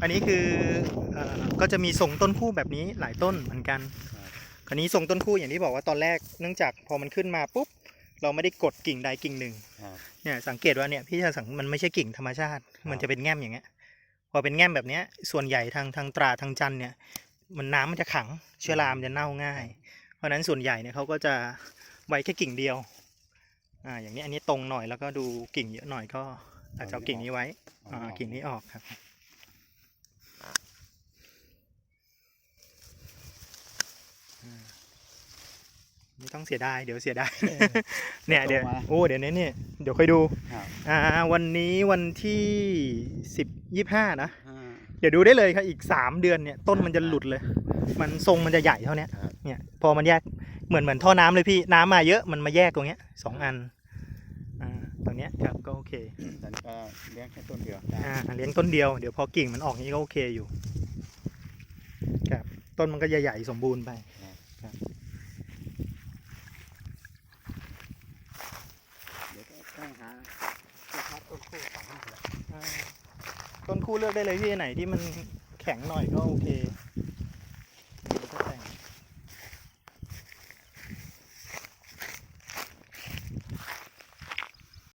อันนี้คือเอ่อก็จะมีทรงต้นคู่แบบนี้หลายต้นเหมือนกัน ครับคราวนี้ทรงต้นคู่อย่างที่บอกว่าตอนแรกเนื่องจากพอมันขึ้นมาปุ๊บเราไม่ได้กดกิ่งใดกิ่งหนึ่งครับเนี่ยสังเกตว่าเนี่ยพี่จะสังมันไม่ใช่กิ่งธรรมชาติ มันจะเป็นแง่มอย่างเงี้ยพอเป็นแง่มแบบเนี้ยส่วนใหญ่ทางทางตราทางจันทร์เนี่ย มันน้ำมันจะขังเชื้อรามนจะเน่าง่าย เพราะฉะนั้นส่วนใหญ่เนี่ยเขาก็จะไว้แค่กิ่งเดียวอ่าอย่างนี้อันนี้ตรงหน่อยแล้วก็ดูกิ่งเยอะหน่อยก็อาจจะเอากิ่งนี้ไว้อ่ากิ่งนี้ออกครับ ไม่ต้องเสียดายเดี๋ยวเสียดายเนี่ยเดี๋ยวโตมาโอ้เดี๋ยวนี้เนี่ยเดี๋ยวค่อยดูครับอ่าวันนี้วันที่สิบยี่ห้านะอ่าเดี๋ยวดูได้เลยครับอีกสามเดือนเนี่ยต้นมันจะหลุดเลย มันทรงมันจะใหญ่เท่าเนี้ยครับเนี่ยพอมันแยกเหมือนเหมือนท่อน้ำเลยพี่น้ำมาเยอะมันมาแยกตรงเนี้ยสองอันอ่าตรงเนี้ยครับก็โอเคตอนนี้ก็เลี้ยงแค่ต้นเดียวได้อ่าเลี้ยงต้นเดียวเดี๋ยวพอกิ่งมันออกนี้ก็โอเคอยู่ครับต้นมันก็ใหญ่ๆสมบูรณ์ไปเดี๋ยวก็ ต้องหาจะพัดต้นคู่สองต้นคู่เลือกได้เลยพี่ไหนที่มันแข็งหน่อยก็โอเค